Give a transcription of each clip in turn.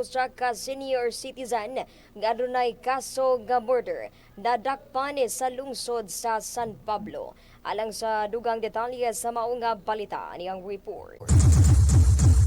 Usa ka senior citizen nga adunay kaso nga murder nadakpan sa lungsod sa San Pablo. Alang sa dugang detalye sa maunga balita niyang report.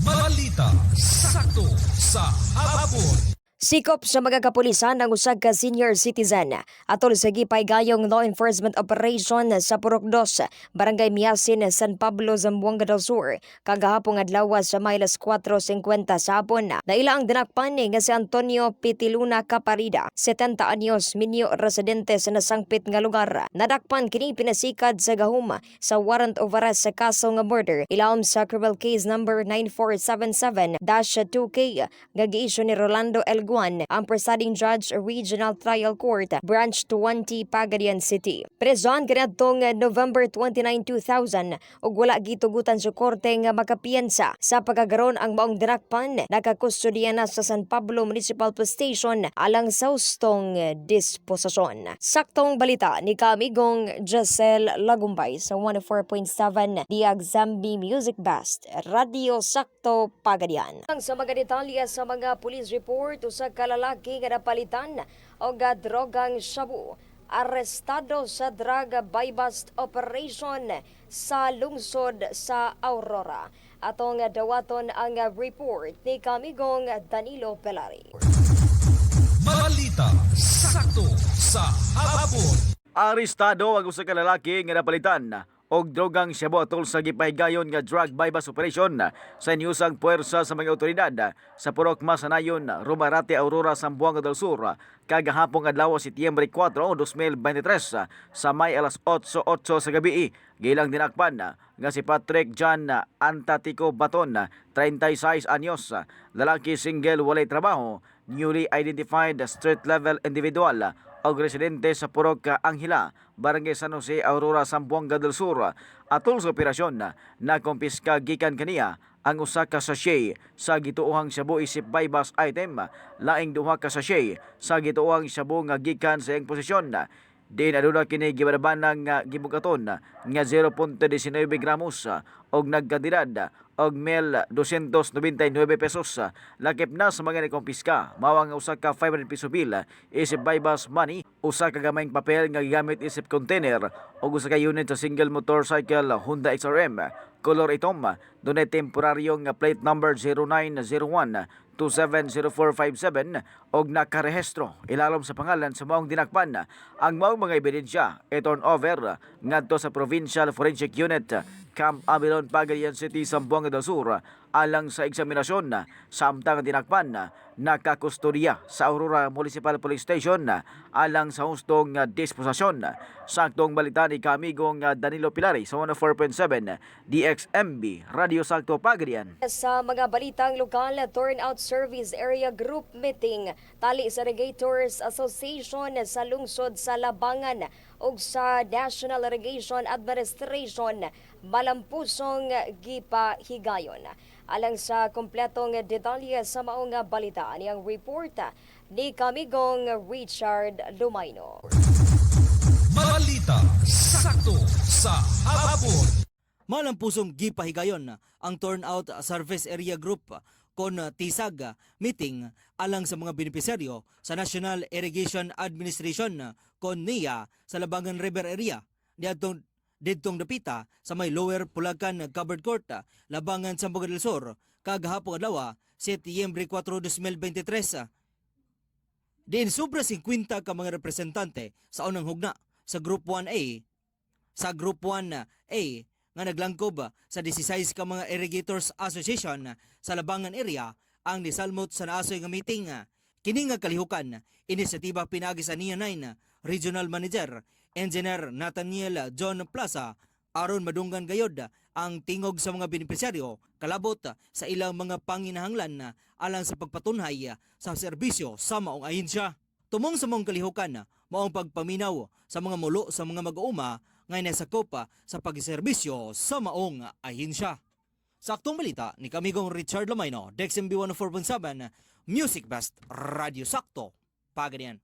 Balita sakto sa hapon. Sikop sa mga kapulisan ang usag ka senior citizen atol sa gipay-gayong law enforcement operation sa Purok 2, Barangay Miasin, San Pablo, Zamboanga del Sur. Kagahapong adlaw sa Milas 4.50 sa hapon na ila ang dinakpan nga si Antonio Pitiluna Caparida, 70 anyos, minyo residente sa nasangpit nga lugar. Nadakpan kini pinasikad sa gahum sa warrant of arrest sa kaso nga murder ilawom sa criminal case number 9477-2K nga giisyu ni Rolando L. Guan, ang presiding judge Regional Trial Court, Branch 20, Pagadian City. Preson kaniadtong November 29, 2000 ug wala gitugutan sa korte nga makapiyensa sa pagkagaron ang maong dinakpan nakakustodiya na sa San Pablo Municipal Police Station alang sa ustong disposisyon. Saktong balita ni Kamigong Giselle Lagumbay sa 104.7 Diag Zambi Music Best, Radio Sakto Pagadian. Ang sa mga detalye sa mga police report usa ka lalaki nga napalitan og drogang shabu arestado sa drug buy-bust operation sa lungsod sa Aurora. Atong dawaton ang report ni Kamigong Danilo Pelari. Balita sakto sa hapon. Arestado ang usa ka lalaki nga napalitan og drogang shabu tol sa gipahigayon nga drug bypass operation sa inyusang puwersa sa mga otoridad sa Purok Masanayon, Rumarate, Aurora, Zamboanga del Sur kagahapong adlaw Setyembre 4, 2023 sa may alas 8:08 sa gabi. Gilang dinakpan nga si Patrick John Antatico Baton, 36 anyos, lalaki single walay trabaho, newly identified street level individual og residente sa Purok Anghila, Barangay San Jose, Aurora, Zamboanga del Sur. Atol sa operasyon na kumpiska gikan kaniya ang usa ka sachet sa gituohang shabu isip buy-bust item, laing duha ka sachet sa gituohang shabu nga gikan sa iyang posisyon. Din aduna kini gibarabanang nga gibugaton nga 0.19 gramos og nagkantidad og mel 299 pesos. Lakip na sa mga nikompiska mawang usa ka 500 peso bill. Isip buy-bus money usa ka gamayng papel nga gigamit isip container og usa ka unit sa single motorcycle Honda XRM color itom dunay temporaryo nga plate number 0901 270457 og nakarehistro ilalom sa pangalan sa maong dinakpan. Ang maong mga ebidensya i-turn over ngadto sa Provincial Forensic Unit Camp Abilon, Pagayan City, Zamboanga del Sur alang sa eksaminasyon samtang dinakpan nakakustodiya sa Aurora Municipal Police Station alang sa hustong disposisyon. Saktong balita ni kamigong Danilo Pilari sa 104.7 DXMB Radio Sakto Pagadian. Sa mga balitang lokal, Turnout Service Area Group Meeting, Tali sa Irrigators Association sa lungsod sa Labangan ug sa National Irrigation Administration malampusong gipahigayon. Alang sa kompletong detalye sa maong balita niyang report ni Kamigong Richard Lumayno. Balita sakto sa hapon. Malang pusong gipahigayon ang Turnout Service Area Group kon tisag meeting alang sa mga benepisaryo sa National Irrigation Administration kon NIA sa Labangan River Area diadtong didtong dapita sa may Lower Pulacan Covered Court Labangan Sambuga del Sur kagahapon adlaw Setyembre 4, 2023 Diin sobra 50 ka mga representante sa unang hugna sa Group 1A sa Group 1A nga naglangkob sa 16 ka mga Irrigators Association sa Labangan area ang nisalmot sa naasoy nga meeting. Kini nga kalihukan, inisyatiba pinagi sa NIA 9 Regional Manager Engineer Nathaniel John Plaza aron madunggan gayod ang tingog sa mga benepisyaryo kalabot sa ilang mga panginahanglan alang sa pagpatunhay sa serbisyo sa maong ahensya. Tumong sa mong kalihukan, maong pagpaminaw sa mga mulo sa mga mag-uuma ngay nasakop sa pagserbisyo sa maong ahensya. Saktong balita ni kamigong Richard Lamayno, DexMB 104.7, Music Best Radio Sakto, Pagadian.